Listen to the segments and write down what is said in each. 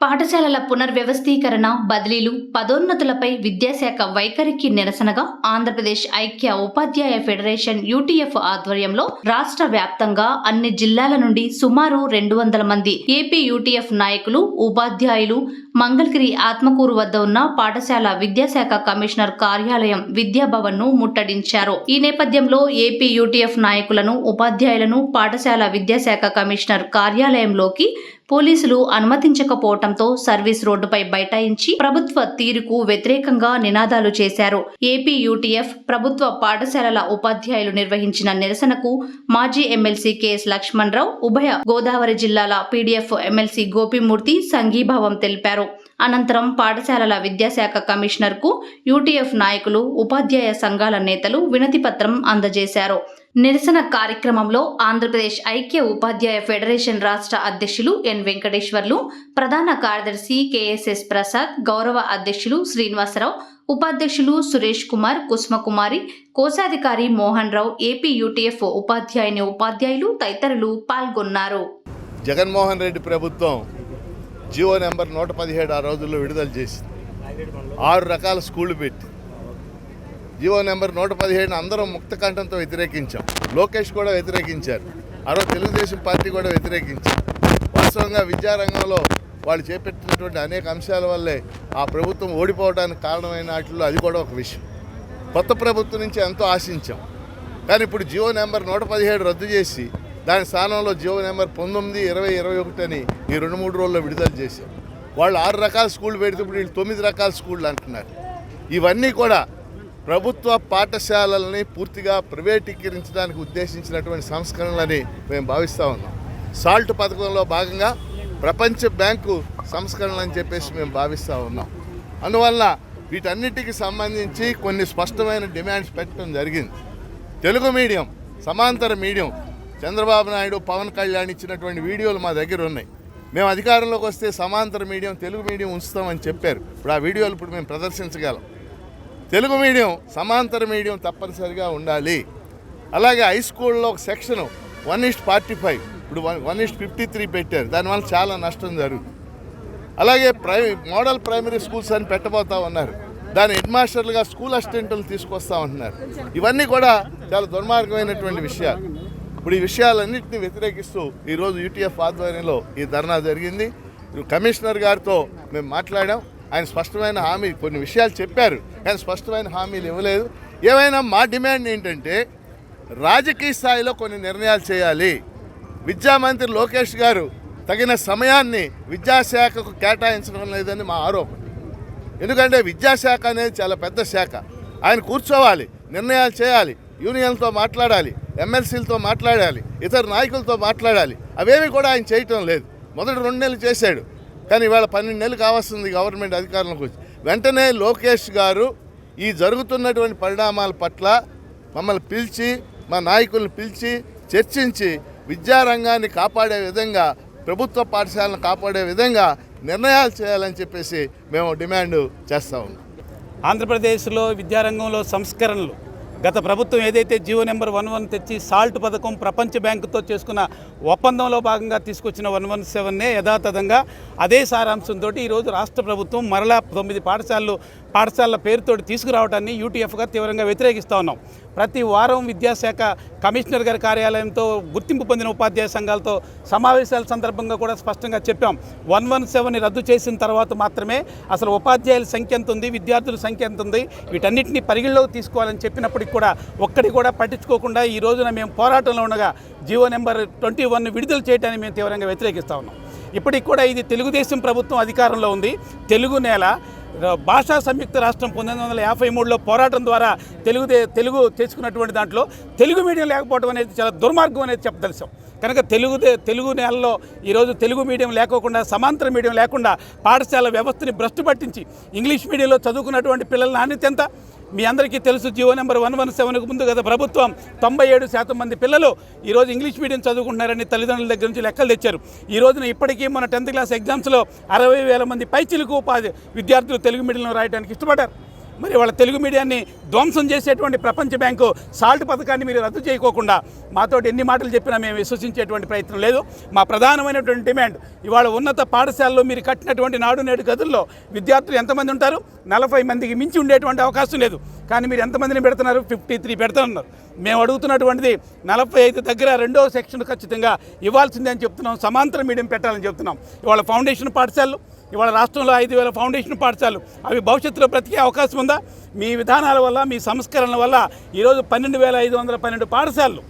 పాఠశాలల పునర్వ్యవస్థీకరణ బదిలీలు పదోన్నతులపై విద్యాశాఖ వైఖరికి నిరసనగా ఆంధ్రప్రదేశ్ ఐక్య ఉపాధ్యాయ ఫెడరేషన్ యూటీఎఫ్ ఆధ్వర్యంలో రాష్ట్ర వ్యాప్తంగా అన్ని జిల్లాల నుండి సుమారు రెండు వందల మంది ఏపీ యూటీఎఫ్ నాయకులు ఉపాధ్యాయులు మంగళగిరి ఆత్మకూరు వద్ద ఉన్న పాఠశాల విద్యాశాఖ కమిషనర్ కార్యాలయం విద్యాభవన్ను ముట్టడించారు. ఈ నేపథ్యంలో ఏపీ యూటీఎఫ్ నాయకులను ఉపాధ్యాయులను పాఠశాల విద్యాశాఖ కమిషనర్ కార్యాలయంలోకి పోలీసులు అనుమతించకపోవటంతో సర్వీస్ రోడ్డుపై బైఠాయించి ప్రభుత్వ తీరుకు వ్యతిరేకంగా నినాదాలు చేశారు. ఏపీ యూటీఎఫ్ ప్రభుత్వ పాఠశాలల ఉపాధ్యాయులు నిర్వహించిన నిరసనకు మాజీ ఎమ్మెల్సీ కెఎస్ లక్ష్మణరావు ఉభయ గోదావరి జిల్లాల పీడీఎఫ్ ఎమ్మెల్సీ గోపిమూర్తి సంఘీభావం తెలిపారు. అనంతరం పాఠశాలల విద్యాశాఖ కమిషనర్కు యూటీఎఫ్ నాయకులు ఉపాధ్యాయ సంఘాల నేతలు వినతిపత్రం అందజేశారు. నిరసన కార్యక్రమంలో ఆంధ్రప్రదేశ్ ఐక్య ఉపాధ్యాయ ఫెడరేషన్ రాష్ట్ర అధ్యక్షులు ఎన్ వెంకటేశ్వర్లు ప్రధాన కార్యదర్శి కెఎస్ఎస్ ప్రసాద్ గౌరవ అధ్యక్షులు శ్రీనివాసరావు ఉపాధ్యక్షులు సురేష్ కుమార్ కుసుమకుమారి కోశాధికారి మోహన్ రావు ఏపీ యూటీఎఫ్ ఉపాధ్యాయుని ఉపాధ్యాయులు తదితరులు పాల్గొన్నారు. జగన్మోహన్ రెడ్డి ప్రభుత్వం జియో నెంబర్ నూట పదిహేడు ఆ రోజుల్లో విడుదల చేసింది. ఆరు రకాల స్కూళ్ళు పెట్టి జీవో నెంబర్ నూట పదిహేడుని అందరం ముక్త కంఠంతో వ్యతిరేకించాం. లోకేష్ కూడా వ్యతిరేకించారు. అరవై తెలుగుదేశం పార్టీ కూడా వ్యతిరేకించారు. వాస్తవంగా విద్యారంగంలో వాళ్ళు చేపట్టినటువంటి అనేక అంశాల వల్లే ఆ ప్రభుత్వం ఓడిపోవడానికి కారణమైన వాటిలో అది కూడా ఒక విషయం. కొత్త ప్రభుత్వం నుంచి ఎంతో ఆశించాం. కానీ ఇప్పుడు జియో నెంబర్ నూట పదిహేడు రద్దు చేసి దాని స్థానంలో జియో నెంబర్ పంతొమ్మిది ఇరవై ఇరవై ఒకటి అని ఈ రెండు మూడు రోజుల్లో విడుదల చేశారు. వాళ్ళు ఆరు రకాల స్కూళ్ళు పెడితే ఇప్పుడు వీళ్ళు తొమ్మిది రకాల స్కూళ్ళు అంటున్నారు. ఇవన్నీ కూడా ప్రభుత్వ పాఠశాలలని పూర్తిగా ప్రైవేటీకరించడానికి ఉద్దేశించినటువంటి సంస్కరణలని మేము భావిస్తూ ఉన్నాం. సాల్ట్ పథకంలో భాగంగా ప్రపంచ బ్యాంకు సంస్కరణలు అని చెప్పేసి మేము భావిస్తూ ఉన్నాం. అందువల్ల వీటన్నిటికి సంబంధించి కొన్ని స్పష్టమైన డిమాండ్స్ పెట్టడం జరిగింది. తెలుగు మీడియం సమాంతర మీడియం చంద్రబాబు నాయుడు పవన్ కళ్యాణ్ ఇచ్చినటువంటి వీడియోలు మా దగ్గర ఉన్నాయి. మేము అధికారంలోకి వస్తే సమాంతర మీడియం తెలుగు మీడియం ఉంచుతామని చెప్పారు. ఇప్పుడు ఆ వీడియోలు ఇప్పుడు మేము ప్రదర్శించగలం. తెలుగు మీడియం సమాంతర మీడియం తప్పనిసరిగా ఉండాలి. అలాగే హై స్కూల్లో ఒక section one is to forty five ఇప్పుడు one one is to fifty three పెట్టారు. దానివల్ల చాలా నష్టం జరుగుతుంది. అలాగే ప్రై మోడల్ ప్రైమరీ స్కూల్స్ అని పెట్టబోతా ఉన్నారు. దాని హెడ్ మాస్టర్లుగా స్కూల్ అసిస్టెంట్లు తీసుకొస్తా ఉంటున్నారు. ఇవన్నీ కూడా చాలా దుర్మార్గమైనటువంటి విషయాలు. ఇప్పుడు ఈ విషయాలన్నింటినీ వ్యతిరేకిస్తూ ఈరోజు యూటీఎఫ్ ఆధ్వర్యంలో ఈ ధర్నా జరిగింది. కమిషనర్ గారితో మేము మాట్లాడాం. ఆయన స్పష్టమైన హామీ కొన్ని విషయాలు చెప్పారు కానీ స్పష్టమైన హామీలు ఇవ్వలేదు. ఏమైనా మా డిమాండ్ ఏంటంటే రాజకీయ స్థాయిలో కొన్ని నిర్ణయాలు చేయాలి. విద్యామంత్రి లోకేష్ గారు తగిన సమయాన్ని విద్యాశాఖకు కేటాయించడం లేదని మా ఆరోపణ. ఎందుకంటే విద్యాశాఖ అనేది చాలా పెద్ద శాఖ. ఆయన కూర్చోవాలి నిర్ణయాలు చేయాలి యూనియన్తో మాట్లాడాలి ఎమ్మెల్సీలతో మాట్లాడాలి ఇతర నాయకులతో మాట్లాడాలి. అవేవి కూడా ఆయన చేయటం లేదు. మొదటి రెండు నెలలు చేశాడు. కానీ ఇవాళ పన్నెండు నెలలు కావాల్సింది గవర్నమెంట్ అధికారంలోకి వచ్చి. వెంటనే లోకేష్ గారు ఈ జరుగుతున్నటువంటి పరిణామాల పట్ల మమ్మల్ని పిలిచి మా నాయకుల్ని పిలిచి చర్చించి విద్యారంగాన్ని కాపాడే విధంగా ప్రభుత్వ పాఠశాలను కాపాడే విధంగా నిర్ణయాలు చేయాలని చెప్పేసి మేము డిమాండ్ చేస్తూ ఉన్నాం. ఆంధ్రప్రదేశ్లో విద్యారంగంలో సంస్కరణలు గత ప్రభుత్వం ఏదైతే G O number one one తెచ్చి సాల్ట్ పథకం ప్రపంచ బ్యాంకుతో చేసుకున్న ఒప్పందంలో భాగంగా తీసుకొచ్చిన వన్ వన్ సెవెన్నే యథాతథంగా అదే సారాంశంతో ఈరోజు రాష్ట్ర ప్రభుత్వం మరలా తొమ్మిది పాఠశాలలు పాఠశాలల పేరుతోటి తీసుకురావడాన్ని యూటీఎఫ్గా తీవ్రంగా వ్యతిరేకిస్తూ ఉన్నాం. ప్రతి వారం విద్యాశాఖ కమిషనర్ గారి కార్యాలయంతో గుర్తింపు పొందిన ఉపాధ్యాయ సంఘాలతో సమావేశాల సందర్భంగా కూడా స్పష్టంగా చెప్పాం. వన్ వన్ సెవెన్ రద్దు చేసిన తర్వాత మాత్రమే అసలు ఉపాధ్యాయుల సంఖ్య ఎంత ఉంది విద్యార్థుల సంఖ్య ఎంత ఉంది వీటన్నిటిని పరిగణలోకి తీసుకోవాలని చెప్పినప్పటికి కూడా ఒక్కడి కూడా పట్టించుకోకుండా ఈ రోజున మేము పోరాటంలో ఉండగా జీవో నెంబర్ ట్వంటీ వన్ విడుదల చేయడానికి మేము తీవ్రంగా వ్యతిరేకిస్తూ ఉన్నాం. ఇప్పటికి కూడా ఇది తెలుగుదేశం ప్రభుత్వం అధికారంలో ఉంది. తెలుగు నేల భాషా సంయుక్త రాష్ట్రం పంతొమ్మిది వందల యాభై మూడులో పోరాటం ద్వారా తెలుగు తెలుగు తెచ్చుకున్నటువంటి దాంట్లో తెలుగు మీడియం లేకపోవడం అనేది చాలా దుర్మార్గం అనేది చెప్పదలిసాం కనుక తెలుగు తెలుగు నేలలో ఈరోజు తెలుగు మీడియం లేకోకుండా సమాంతర మీడియం లేకుండా పాఠశాల వ్యవస్థని భ్రష్టు పట్టించి ఇంగ్లీష్ మీడియంలో చదువుకున్నటువంటి పిల్లల నాణ్యత ఎంత? మీ అందరికీ తెలుసు G O number one one సెవెన్కు ముందు గత ప్రభుత్వం తొంభై ఏడు శాతం మంది పిల్లలు ఈరోజు ఇంగ్లీష్ మీడియం చదువుకుంటున్నారని తల్లిదండ్రుల దగ్గర నుంచి లెక్కలు తెచ్చారు. ఈ రోజున ఇప్పటికీ మన టెన్త్ క్లాస్ ఎగ్జామ్స్లో అరవై వేల మంది పైచిలకు ఉపాధి విద్యార్థులు తెలుగు మీడియంలో రాయడానికి ఇష్టపడ్డారు. మరి వాళ్ళ తెలుగు మీడియాన్ని ధ్వంసం చేసేటువంటి ప్రపంచ బ్యాంకు సాల్ట్ పథకాన్ని మీరు రద్దు చేయకోకుండా మాతో ఎన్ని మాటలు చెప్పినా మేము విశ్వసించేటువంటి ప్రయత్నం లేదు. మా ప్రధానమైనటువంటి డిమాండ్ ఇవాళ ఉన్నత పాఠశాలలో మీరు కట్టినటువంటి నాడు నేడు గదుల్లో విద్యార్థులు ఎంతమంది ఉంటారు? నలభై మందికి మించి ఉండేటువంటి అవకాశం లేదు. కానీ మీరు ఎంతమందిని పెడుతున్నారు? ఫిఫ్టీ త్రీ పెడుతున్నారు మేము అడుగుతున్నటువంటిది నలభై ఐదు దగ్గర రెండో సెక్షన్ ఖచ్చితంగా ఇవ్వాల్సిందే అని చెప్తున్నాం. సమాంతర మీడియం పెట్టాలని చెప్తున్నాం. ఇవాళ ఫౌండేషన్ పాఠశాలలు ఇవాళ రాష్ట్రంలో ఐదు వేల ఫౌండేషన్ పాఠశాలలు. అవి భవిష్యత్తులో బ్రతికే అవకాశం ఉందా? మీ విధానాల వల్ల మీ సంస్కరణల వల్ల ఈరోజు పన్నెండు వేల ఐదు వందల పన్నెండు పాఠశాలలు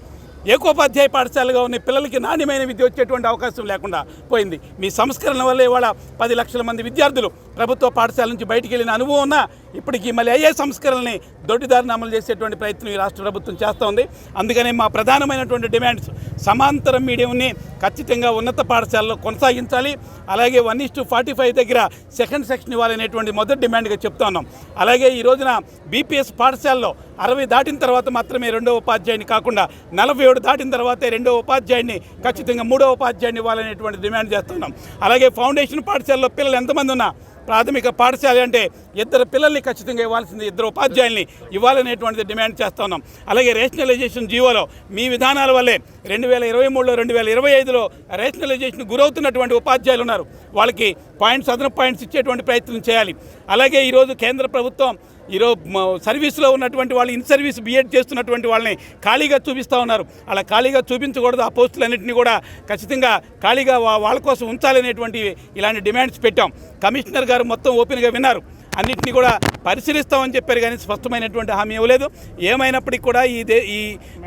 ఏకోపాధ్యాయ పాఠశాలగా ఉన్న పిల్లలకి నాణ్యమైన విద్య వచ్చేటువంటి అవకాశం లేకుండా పోయింది. మీ సంస్కరణ వల్ల ఇవాళ పది లక్షల మంది విద్యార్థులు ప్రభుత్వ పాఠశాల నుంచి బయటికి వెళ్ళిన అనుభవం ఉన్నా ఇప్పటికీ మళ్ళీ అయ్యే సంస్కరణని దొడ్డిదారిని అమలు చేసేటువంటి ప్రయత్నం ఈ రాష్ట్ర ప్రభుత్వం చేస్తోంది అందుకనే మా ప్రధానమైనటువంటి డిమాండ్స్ సమాంతర మీడియంని ఖచ్చితంగా ఉన్నత పాఠశాలలో కొనసాగించాలి. అలాగే one is to forty five దగ్గర సెకండ్ సెక్షన్ ఇవ్వాలనేటువంటి మొదటి డిమాండ్గా చెప్తా ఉన్నాం. అలాగే ఈ రోజున బీపీఎస్ పాఠశాలలో అరవై దాటిన తర్వాత మాత్రమే రెండో ఉపాధ్యాయుని కాకుండా నలభై ఏడు దాటిన తర్వాతే రెండో ఉపాధ్యాయుని ఖచ్చితంగా మూడో ఉపాధ్యాయుని ఇవ్వాలనేటువంటి డిమాండ్ చేస్తున్నాం అలాగే ఫౌండేషన్ పాఠశాలలో పిల్లలు ఎంతమంది ఉన్నా ప్రాథమిక పాఠశాల అంటే ఇద్దరు పిల్లల్ని ఖచ్చితంగా ఇవ్వాల్సింది ఇద్దరు ఉపాధ్యాయుల్ని ఇవ్వాలనేటువంటిది డిమాండ్ చేస్తా ఉన్నాం. అలాగే రేషనలైజేషన్ జీవోలో మీ విధానాల వల్లే రెండు వేల ఇరవై మూడులో రెండు వేల ఇరవై ఐదులో రేషనలైజేషన్ గురవుతున్నటువంటి ఉపాధ్యాయులు ఉన్నారు. వాళ్ళకి పాయింట్స్ అదనపు పాయింట్స్ ఇచ్చేటువంటి ప్రయత్నం చేయాలి. అలాగే ఈరోజు కేంద్ర ప్రభుత్వం ఈరోజు సర్వీస్లో ఉన్నటువంటి వాళ్ళు ఇన్ సర్వీస్ బిఎడ్ చేస్తున్నటువంటి వాళ్ళని ఖాళీగా చూపిస్తూ ఉన్నారు. అలా ఖాళీగా చూపించకూడదు. ఆ పోస్టులన్నింటినీ కూడా ఖచ్చితంగా ఖాళీగా వా- వాళ్ళ కోసం ఉంచాలనేటువంటి ఇలాంటి డిమాండ్స్ పెట్టాం. కమిషనర్ గారు మొత్తం ఓపెన్గా విన్నారు. అన్నింటినీ కూడా పరిశీలిస్తామని చెప్పారు కానీ స్పష్టమైనటువంటి హామీ ఇవ్వలేదు. ఏమైనప్పటికీ కూడా ఈ ఈ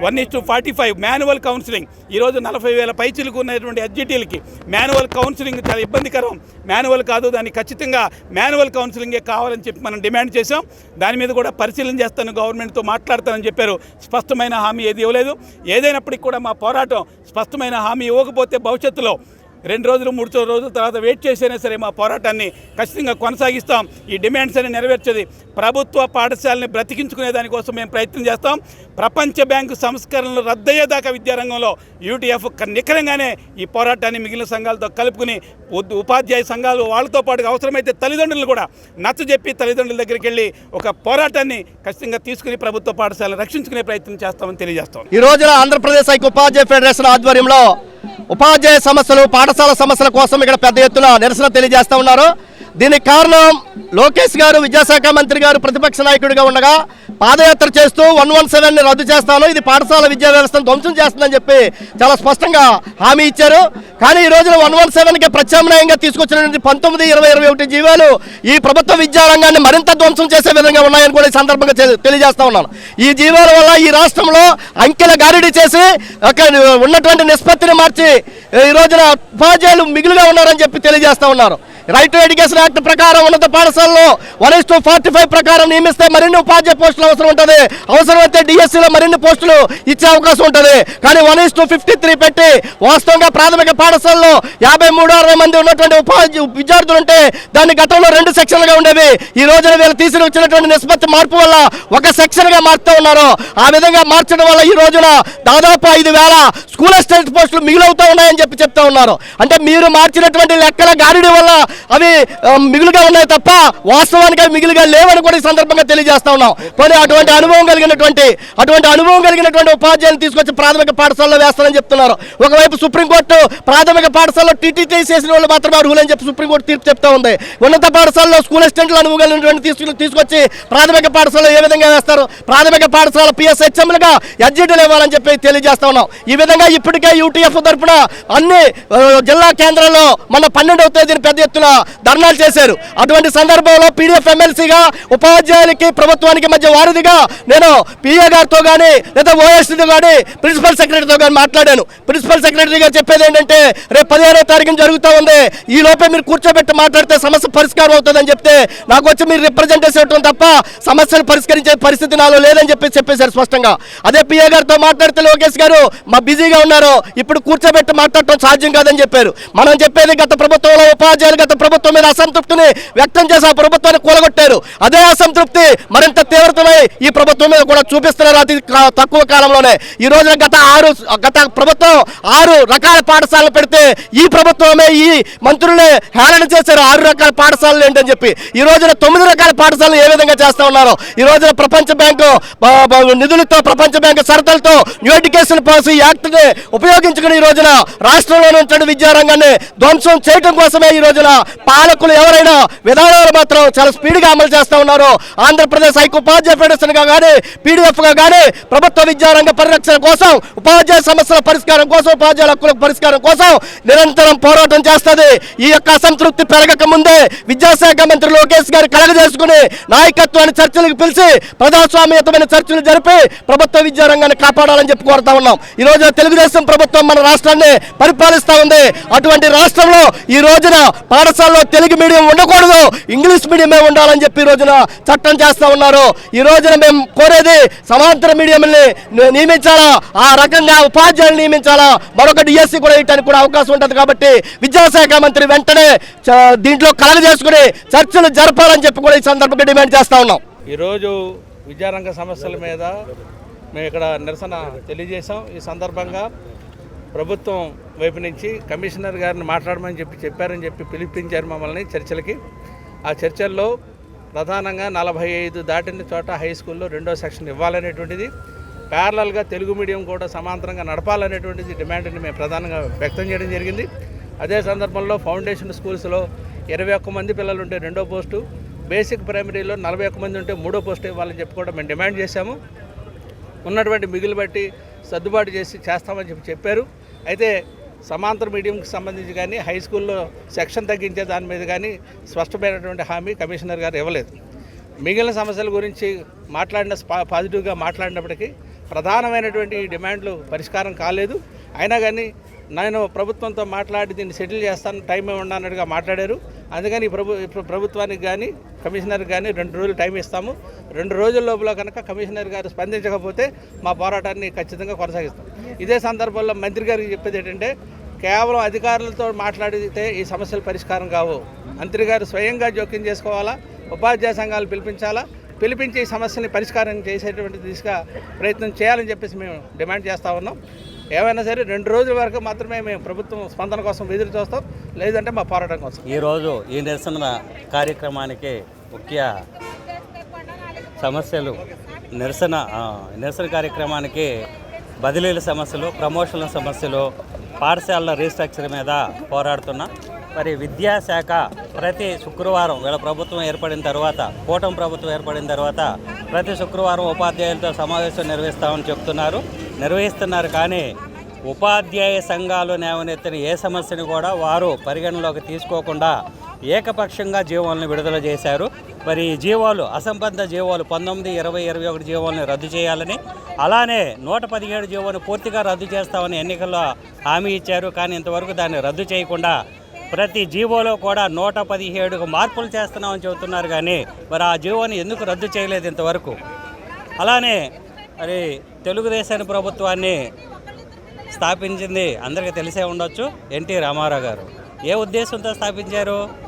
one is to forty five manual counselling ఈరోజు నలభై వేల పైచీలకు ఉన్నటువంటి ఎస్జిటీలకి మాన్యువల్ కౌన్సిలింగ్ చాలా ఇబ్బందికరం. మాన్యువల్ కాదు దాన్ని ఖచ్చితంగా మాన్యువల్ కౌన్సిలింగే కావాలని చెప్పి మనం డిమాండ్ చేసాం దాని మీద కూడా పరిశీలన చేస్తాను గవర్నమెంట్తో మాట్లాడతానని చెప్పారు. స్పష్టమైన హామీ ఏది ఇవ్వలేదు. ఏదైనప్పటికీ కూడా మా పోరాటం స్పష్టమైన హామీ ఇవ్వకపోతే భవిష్యత్తులో రెండు రోజులు మూడు రోజుల తర్వాత వెయిట్ చేసైనా సరే మా పోరాటాన్ని ఖచ్చితంగా కొనసాగిస్తాం. ఈ డిమాండ్స్ అని నెరవేర్చేది ప్రభుత్వ పాఠశాలని బ్రతికించుకునే దానికోసం మేము ప్రయత్నం చేస్తాం. ప్రపంచ బ్యాంకు సంస్కరణలు రద్దయ్యేదాకా విద్యారంగంలో యూటీఎఫ్ నిఖరంగానే ఈ పోరాటాన్ని మిగిలిన సంఘాలతో కలుపుకుని ఉపాధ్యాయ సంఘాలు వాళ్ళతో పాటు అవసరమైతే తల్లిదండ్రులు కూడా నచ్చజెప్పి తల్లిదండ్రుల దగ్గరికి వెళ్ళి ఒక పోరాటాన్ని ఖచ్చితంగా తీసుకుని ప్రభుత్వ పాఠశాలను రక్షించుకునే ప్రయత్నం చేస్తామని తెలియజేస్తాం. ఈ రోజున ఆంధ్రప్రదేశ్ ఐక్య ఉపాధ్యాయ ఫెడరేషన్ ఆధ్వర్యంలో ఉపాధ్యాయ సమస్యలు పాఠశాల సమస్యల కోసం ఇక్కడ పెద్ద ఎత్తున నిరసన తెలియజేస్తా ఉన్నారు. దీనికి కారణం లోకేష్ గారు విద్యాశాఖ మంత్రి గారు ప్రతిపక్ష నాయకుడిగా ఉండగా పాదయాత్ర చేస్తూ వన్ వన్ సెవెన్ని రద్దు చేస్తాను. ఇది పాఠశాల విద్యా వ్యవస్థను ధ్వంసం చేస్తుందని చెప్పి చాలా స్పష్టంగా హామీ ఇచ్చారు. కానీ ఈ రోజున వన్ వన్ సెవెన్కి ప్రత్యామ్నాయంగా తీసుకొచ్చినటువంటి పంతొమ్మిది ఇరవై ఇరవై ఒకటి జీవాలు ఈ ప్రభుత్వ విద్యారంగాన్ని మరింత ధ్వంసం చేసే విధంగా ఉన్నాయని కూడా ఈ సందర్భంగా తెలి- తెలియజేస్తా ఉన్నాను. ఈ జీవాల వల్ల ఈ రాష్ట్రంలో అంకెల గారిడి చేసి అక్కడ ఉన్నటువంటి నిష్పత్తిని మార్చి ఈ రోజున ఉపాధ్యాయులు మిగులుగా ఉన్నారని చెప్పి తెలియజేస్తా ఉన్నారు. రైట్ టు ఎడ్యుకేషన్ యాక్ట్ ప్రకారం ఉన్నత పాఠశాలలో one is to forty five ప్రకారం నియమిస్తే మరిన్ని ఉపాధ్యాయ పోస్టులు అవసరం ఉంటుంది. అవసరమైతే డిఎస్సీలో మరిన్ని పోస్టులు ఇచ్చే అవకాశం ఉంటుంది. కానీ one is to fifty three పెట్టి వాస్తవంగా ప్రాథమిక పాఠశాలలో యాభై మూడు అరవై మంది ఉన్నటువంటి ఉపాధ్య విద్యార్థులు ఉంటే దాన్ని గతంలో రెండు సెక్షన్లుగా ఉండేవి. ఈ రోజున వీళ్ళు తీసుకుని వచ్చినటువంటి నిష్పత్తి మార్పు వల్ల ఒక సెక్షన్గా మారుతూ ఉన్నారు. ఆ విధంగా మార్చడం వల్ల ఈ రోజున దాదాపు ఐదు వేల స్కూల్ అసిస్టెంట్ పోస్టులు మిగిలవుతూ ఉన్నాయని చెప్పి చెప్తా ఉన్నారు. అంటే మీరు మార్చినటువంటి లెక్కల గారిడి వల్ల అవి మిగులుగా ఉన్నాయి తప్ప వాస్తవానికి అవి మిగులుగా లేవని కూడా ఈ సందర్భంగా తెలియజేస్తా ఉన్నాం. పోనీ అటువంటి అనుభవం కలిగినటువంటి అటువంటి అనుభవం కలిగినటువంటి ఉపాధ్యాయులు తీసుకొచ్చి ప్రాథమిక పాఠశాలలో వేస్తారని చెప్తున్నారు. ఒకవైపు సుప్రీంకోర్టు ప్రాథమిక పాఠశాలలో టీటీటీ చేసిన వాళ్ళు మాత్రమే అర్హులని చెప్పి సుప్రీంకోర్టు తీర్పు చెప్తా ఉంది. ఉన్నత పాఠశాలలో స్కూల్ అసిస్టెంట్లు అనుభవం కలిగినటువంటి తీసుకుని తీసుకొచ్చి ప్రాథమిక పాఠశాలలో ఏ విధంగా వేస్తారు? ప్రాథమిక పాఠశాల పిఎస్హెచ్ఎంలుగా ఎడ్జిటీలు ఇవ్వాలని చెప్పి తెలియజేస్తా ఉన్నాం. ఈ విధంగా ఇప్పటికే యూటీఎఫ్ తరఫున అన్ని జిల్లా కేంద్రాల్లో మన పన్నెండవ తేదీని పెద్ద ఎత్తున ధర్నాలు చేశారు. అటువంటి సందర్భంలో పీడిఎఫ్ ఎమ్మెల్సీగా ఉపాధ్యాయులకి ప్రభుత్వానికి మధ్య వారధిగా నేను పిఏ గారితో కానీ లేదా ఓఎస్టీతో కానీ ప్రిన్సిపల్ సెక్రటరీతో కానీ మాట్లాడాను. ప్రిన్సిపల్ సెక్రటరీ గారు చెప్పేది ఏంటంటే రేపు పదిహేనో తారీఖున జరుగుతూ ఉంది. ఈ లోపే మీరు కూర్చోబెట్టి మాట్లాడితే సమస్య పరిష్కారం అవుతుందని చెప్తే నాకు వచ్చి మీరు రిప్రజెంటేషన్ ఇవ్వడం తప్ప సమస్యలు పరిష్కరించే పరిస్థితి నాలో లేదని చెప్పి చెప్పేశారు స్పష్టంగా. అదే పిఏ గారితో మాట్లాడితే లోకేష్ గారు మా బిజీగా ఉన్నారు. ఇప్పుడు కూర్చోబెట్టి మాట్లాడటం సాధ్యం కాదని చెప్పారు. మనం చెప్పేది గత ప్రభుత్వంలో ఉపాధ్యాయులు గత ప్రభుత్వం మీద అసంతృప్తిని వ్యక్తం చేసి ఆ ప్రభుత్వాన్ని కూలగొట్టారు. అదే అసంతృప్తి మరింత తీవ్రతమై ఈ ప్రభుత్వం మీద కూడా చూపిస్తున్నారు. అతి తక్కువ కాలంలోనే. ఈ రోజున గత ఆరు గత ప్రభుత్వం ఆరు రకాల పాఠశాలలు పెడితే ఈ ప్రభుత్వమే ఈ మంత్రులే హేళన చేశారు. ఆరు రకాల పాఠశాలలు ఏంటని చెప్పి. ఈ రోజున తొమ్మిది రకాల పాఠశాలలు ఏ విధంగా చేస్తా ఉన్నారో. ఈ రోజున ప్రపంచ బ్యాంకు నిధులతో ప్రపంచ బ్యాంకు షరతులతో న్యూ ఎడ్యుకేషన్ పాలసీ యాక్ట్ని ఉపయోగించుకుని ఈ రోజున రాష్ట్రంలో నుంచి విద్యారంగాన్ని. ధ్వంసం చేయడం కోసమే ఈ రోజున పాలకులు ఎవరైనా విధానాలు మాత్రం చాలా స్పీడ్గా అమలు చేస్తా ఉన్నారు. ఆంధ్రప్రదేశ్ హైకు ఉపాధ్యాయ ఫెడరేషన్గా కానీ పీడిఎఫ్గా కానీ ప్రభుత్వ విద్యారంగ పరిరక్షణ కోసం ఉపాధ్యాయ సమస్యల పరిష్కారం కోసం ఉపాధ్యాయుల హక్కుల పరిష్కారం కోసం నిరంతరం పోరాటం చేస్తుంది. ఈ యొక్క అసంతృప్తి పెరగక ముందే విద్యాశాఖ మంత్రి లోకేష్ గారు కలగజేసుకుని నాయకత్వాన్ని చర్చలకు పిలిచి ప్రజాస్వామ్యతమైన చర్చలు జరిపి ప్రభుత్వ విద్యారంగాన్ని కాపాడాలని చెప్పి కోరుతా ఉన్నాం. ఈ రోజున తెలుగుదేశం ప్రభుత్వం మన రాష్ట్రాన్ని పరిపాలిస్తూ ఉంది. అటువంటి రాష్ట్రంలో ఈ రోజున పాఠశాలలో తెలుగు మీడియం ఉండకూడదు ఇంగ్లీష్ మీడియమే ఉండాలని చెప్పి ఈ రోజున చట్టం చేస్తా ఉన్నారు. ఈ రోజున మేము కోరేది సమాంతర మీడియంని నియమించాలా? ఆ రకంగా ఉపాధ్యాయులు నియమించాలా? మరొక డిఎస్సి కూడా ఇవ్వడానికి కూడా అవకాశం ఉంటుంది కాబట్టి విద్యాశాఖ మంత్రి వెంటనే దీంట్లో కలగ చేసుకుని చర్చలు జరపాలని చెప్పి కూడా ఈ సందర్భంగా డిమాండ్ చేస్తా ఉన్నాం. ఈరోజు విద్యారంగ సమస్యల మీద మేము ఇక్కడ నిరసన తెలియజేశాం. ఈ సందర్భంగా ప్రభుత్వం వైపు నుంచి కమిషనర్ గారిని మాట్లాడమని చెప్పి చెప్పారని చెప్పి పిలిపించారు మమ్మల్ని చర్చలకి. ఆ చర్చల్లో ప్రధానంగా నలభై ఐదు దాటిన చోట హై స్కూల్లో రెండో సెక్షన్ ఇవ్వాలనేటువంటిది ప్యారలల్గా తెలుగు మీడియం కూడా సమాంతరంగా నడపాలనేటువంటిది డిమాండ్ని మేము ప్రధానంగా వ్యక్తం చేయడం జరిగింది. అదే సందర్భంలో ఫౌండేషన్ స్కూల్స్లో ఇరవై ఒక్క మంది పిల్లలు ఉంటే రెండో పోస్టు బేసిక్ ప్రైమరీలో నలభై ఒక్క మంది ఉంటే మూడో పోస్ట్ ఇవ్వాలని చెప్పి కూడా మేము డిమాండ్ చేశాము. ఉన్నటువంటి మిగులు బట్టి సర్దుబాటు చేసి చేస్తామని చెప్పి చెప్పారు. అయితే సమాంతర మీడియంకి సంబంధించి కానీ హై స్కూల్లో సెక్షన్ తగ్గించే దాని మీద కానీ స్పష్టమైనటువంటి హామీ కమిషనర్ గారు ఇవ్వలేదు. మిగిలిన సమస్యల గురించి మాట్లాడిన స్పా- పాజిటివ్గా మాట్లాడినప్పటికీ ప్రధానమైనటువంటి డిమాండ్లు పరిష్కారం కాలేదు. అయినా కానీ నేను ప్రభుత్వంతో మాట్లాడి దీన్ని సెటిల్ చేస్తాను టైం ఇవ్వండి అన్నట్టుగా మాట్లాడారు. అందుకని ప్రభు ఇప్పుడు ప్రభుత్వానికి కానీ కమిషనర్కి కానీ రెండు రోజులు టైం ఇస్తాము. రెండు రోజుల లోపల కనుక కమిషనర్ గారు స్పందించకపోతే మా పోరాటాన్ని ఖచ్చితంగా కొనసాగిస్తాం. ఇదే సందర్భంలో మంత్రి గారికి చెప్పేది ఏంటంటే కేవలం అధికారులతో మాట్లాడితే ఈ సమస్యలు పరిష్కారం కావు. మంత్రి గారు స్వయంగా జోక్యం చేసుకోవాలా? ఉపాధ్యాయ సంఘాలు పిలిపించాలా? పిలిపించి ఈ సమస్యని పరిష్కారం చేసేటువంటి దిశగా ప్రయత్నం చేయాలని చెప్పేసి మేము డిమాండ్ చేస్తూ ఉన్నాం. ఏమైనా సరే రెండు రోజుల వరకు మాత్రమే మేము ప్రభుత్వం స్పందన కోసం ఎదురు చూస్తాం. లేదంటే మా పోరాటం కోసం. ఈరోజు ఈ నిరసన కార్యక్రమానికి ముఖ్య సమస్యలు నిరసన నిరసన కార్యక్రమానికి బదిలీల సమస్యలు ప్రమోషన్ల సమస్యలు పాఠశాలల రీస్ట్రక్చర్ మీద పోరాడుతున్నా. మరి విద్యాశాఖ ప్రతి శుక్రవారం వీళ్ళ ప్రభుత్వం ఏర్పడిన తర్వాత కూటమి ప్రభుత్వం ఏర్పడిన తర్వాత ప్రతి శుక్రవారం ఉపాధ్యాయులతో సమావేశం నిర్వహిస్తామని చెప్తున్నారు. నిర్వహిస్తున్నారు కానీ ఉపాధ్యాయ సంఘాలు నేవనెత్తిన ఏ సమస్యను కూడా వారు పరిగణలోకి తీసుకోకుండా ఏకపక్షంగా జీవోలను విడుదల చేశారు. మరి జీవాలు జీవోలు అసంబద్ధ జీవోలు పంతొమ్మిది ఇరవై ఇరవై ఒకటి జీవోలను రద్దు చేయాలని అలానే నూట పదిహేడు జీవోను పూర్తిగా రద్దు చేస్తామని ఎన్నికల్లో హామీ ఇచ్చారు. కానీ ఇంతవరకు దాన్ని రద్దు చేయకుండా ప్రతి జీవోలో కూడా నూట పదిహేడుకు మార్పులు చేస్తున్నామని చెబుతున్నారు. కానీ మరి ఆ జీవోని ఎందుకు రద్దు చేయలేదు ఇంతవరకు? అలానే మరి తెలుగుదేశాన్ని ప్రభుత్వాన్ని స్థాపించింది అందరికీ తెలిసే ఉండొచ్చు. ఎన్టీ రామారావు గారు ఏ ఉద్దేశంతో స్థాపించారు?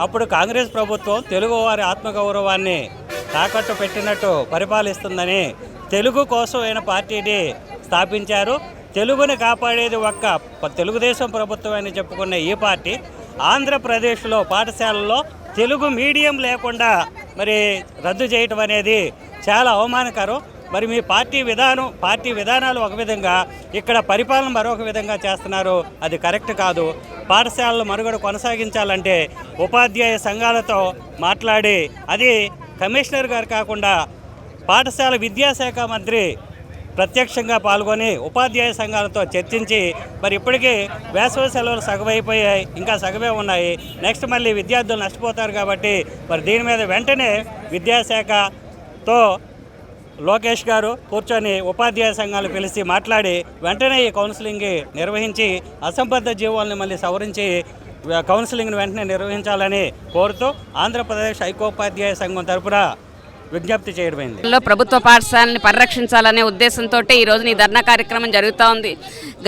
అప్పుడు కాంగ్రెస్ ప్రభుత్వం తెలుగువారి ఆత్మగౌరవాన్ని తాకట్టు పెట్టినట్టు పరిపాలిస్తుందని తెలుగు కోసం ఆయన పార్టీని స్థాపించారు. తెలుగుని కాపాడేది ఒక్క తెలుగుదేశం ప్రభుత్వం అని చెప్పుకున్న ఈ పార్టీ ఆంధ్రప్రదేశ్లో పాఠశాలల్లో తెలుగు మీడియం లేకుండా మరి రద్దు చేయటం అనేది చాలా అవమానకరం. మరి మీ పార్టీ విధానం పార్టీ విధానాలు ఒక విధంగా ఇక్కడ పరిపాలన మరొక విధంగా చేస్తున్నారు. అది కరెక్ట్ కాదు. పాఠశాలలు మనుగడ కొనసాగించాలంటే ఉపాధ్యాయ సంఘాలతో మాట్లాడి అది కమిషనర్ గారు కాకుండా పాఠశాల విద్యాశాఖ మంత్రి ప్రత్యక్షంగా పాల్గొని ఉపాధ్యాయ సంఘాలతో చర్చించి మరి ఇప్పటికీ వేసవి సెలవులు సగమైపోయాయి ఇంకా సగమే ఉన్నాయి. నెక్స్ట్ మళ్ళీ విద్యార్థులు నష్టపోతారు కాబట్టి మరి దీని మీద వెంటనే విద్యాశాఖతో లోకేష్ గారు కూర్చొని ఉపాధ్యాయ సంఘాలు పిలిచి మాట్లాడి వెంటనే ఈ కౌన్సిలింగ్ నిర్వహించి అసంబద్ధ జీవాలను మళ్ళీ సవరించి కౌన్సిలింగ్ను వెంటనే నిర్వహించాలని కోరుతూ ఆంధ్రప్రదేశ్ ఐకోపాధ్యాయ సంఘం తరపున విజ్ఞప్తి చేయడమైంది ప్రభుత్వ పాఠశాలని పరిరక్షించాలనే ఉద్దేశంతో ఈ రోజున ఈ ధర్నా కార్యక్రమం జరుగుతూ ఉంది.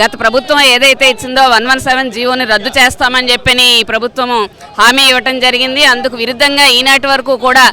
గత ప్రభుత్వం ఏదైతే ఇచ్చిందో వన్ వన్ సెవెన్ జీవోని రద్దు చేస్తామని చెప్పని ఈ ప్రభుత్వం హామీ ఇవ్వటం జరిగింది. అందుకు విరుద్ధంగా ఈనాటి వరకు కూడా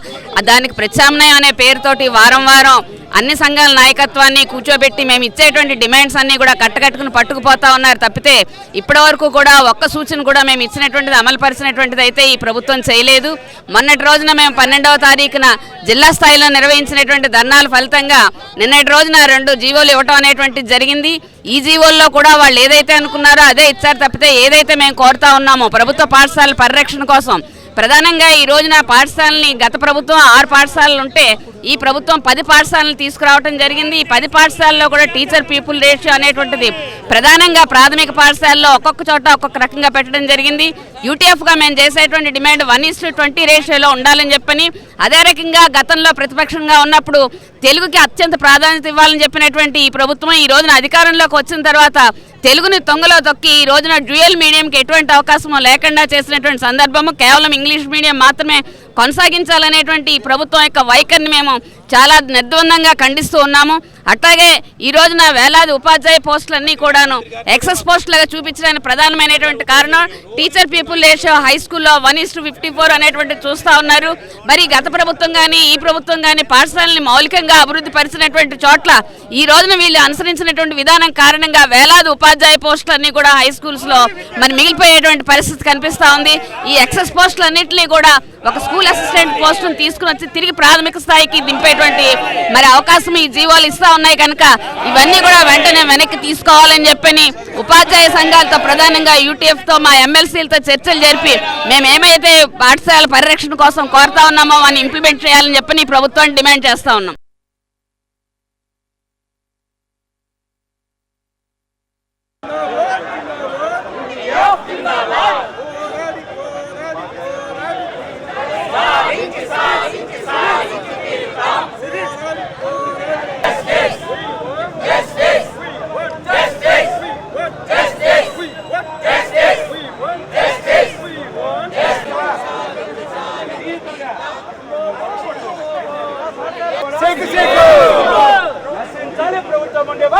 దానికి ప్రత్యామ్నాయం అనే పేరుతోటి వారం వారం అన్ని సంఘాల నాయకత్వాన్ని కూర్చోబెట్టి మేము ఇచ్చేటువంటి డిమాండ్స్ అన్ని కూడా కట్టకట్టుకుని పట్టుకుపోతా ఉన్నారు. తప్పితే ఇప్పటి వరకు కూడా ఒక్క సూచన కూడా మేము ఇచ్చినటువంటిది అమలుపరిచినటువంటిది అయితే ఈ ప్రభుత్వం చేయలేదు. మొన్నటి రోజున మేము పన్నెండవ తారీఖున జిల్లా స్థాయిలో నిర్వహించినటువంటి ధర్నాల ఫలితంగా నిన్నటి రోజున రెండు జీవోలు ఇవ్వటం అనేటువంటి జరిగింది. ఈ జీవోల్లో కూడా వాళ్ళు ఏదైతే అనుకున్నారో అదే ఇచ్చారు తప్పితే ఏదైతే మేము కోరుతా ఉన్నామో ప్రభుత్వ పాఠశాల పరిరక్షణ కోసం ప్రధానంగా ఈ రోజున పాఠశాలని గత ప్రభుత్వం ఆరు పాఠశాలలు ఉంటే ఈ ప్రభుత్వం పది పాఠశాలను తీసుకురావడం జరిగింది. ఈ పది పాఠశాలలో కూడా టీచర్ పీపుల్ రేషియో అనేటువంటిది ప్రధానంగా ప్రాథమిక పాఠశాలలో ఒక్కొక్క చోట ఒక్కొక్క రకంగా పెట్టడం జరిగింది. యూటీఎఫ్గా మేము చేసేటువంటి డిమాండ్ వన్ ఇస్ ట్వంటీ రేషియోలో ఉండాలని చెప్పని అదే రకంగా గతంలో ప్రతిపక్షంగా ఉన్నప్పుడు తెలుగుకి అత్యంత ప్రాధాన్యత ఇవ్వాలని చెప్పినటువంటి ఈ ప్రభుత్వం ఈ రోజున అధికారంలోకి వచ్చిన తర్వాత తెలుగుని తొంగలో తొక్కి ఈ రోజున డ్యూయల్ మీడియంకి ఎటువంటి అవకాశం లేకుండా చేసినటువంటి సందర్భము కేవలం ఇంగ్లీష్ మీడియం మాత్రమే కొనసాగించాలనేటువంటి ప్రభుత్వం యొక్క వైఖరిని మేము చాలా నిర్ద్వందంగా ఖండిస్తూ ఉన్నాము. అట్లాగే ఈ రోజున వేలాది ఉపాధ్యాయ పోస్టులన్నీ కూడాను ఎక్సెస్ పోస్టులుగా చూపించడానికి ప్రధానమైనటువంటి కారణం టీచర్ పీపుల్ రేషియో హై స్కూల్లో one is to fifty four అనేటువంటి చూస్తూ ఉన్నారు. మరి గత ప్రభుత్వం కానీ ఈ ప్రభుత్వం కానీ పాఠశాలని మౌలికంగా అభివృద్ధి పరిచినటువంటి చోట్ల ఈ రోజున వీళ్ళు అనుసరించినటువంటి విధానం కారణంగా వేలాది ఉపాధ్యాయ పోస్టులన్నీ కూడా హై స్కూల్స్లో మరి మిగిలిపోయేటువంటి పరిస్థితి కనిపిస్తూ ఉంది. ఈ ఎక్సెస్ పోస్టులన్నింటినీ కూడా ఒక స్కూల్ అసిస్టెంట్ పోస్టును తీసుకుని వచ్చి తిరిగి ప్రాథమిక స్థాయికి దింపేటువంటి మరి అవకాశం ఈ జీవోలు ఇస్తా ఉన్నాయి కనుక ఇవన్నీ కూడా వెంటనే వెనక్కి తీసుకోవాలని చెప్పని ఉపాధ్యాయ సంఘాలతో ప్రధానంగా యూటీఎఫ్తో మా ఎమ్మెల్సీలతో చర్చలు జరిపి మేము ఏమైతే పాఠశాల పరిరక్షణ కోసం కోరుతా ఉన్నామో అని ఇంప్లిమెంట్ చేయాలని చెప్పని ప్రభుత్వాన్ని డిమాండ్ చేస్తా ఉన్నాం.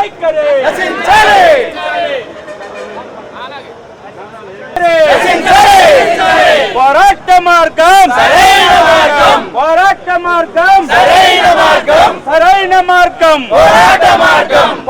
स्ट्राइक करे हसीन चले போராட்ட மார்க்கம். சரைன மார்க்கம். போராட்ட மார்க்கம். சரைன மார்க்கம். போராட்ட மார்க்கம்.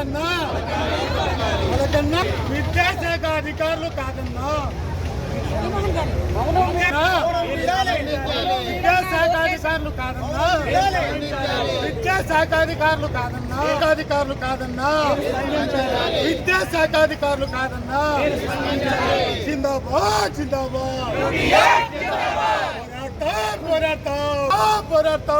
అన్న అలకన్నా విద్యాశాఖ అధికారులు కాదన్నా విద్యాశాఖ అధికారులు కాదన్నా. విద్యాశాఖ అధికారులు కాదన్నా. అధికారులు కాదన్నా. విద్యాశాఖ అధికారులు కాదన్నా. జిందాబాద్ జిందాబాద్. పోరాటం పోరాటం. పోరాటం.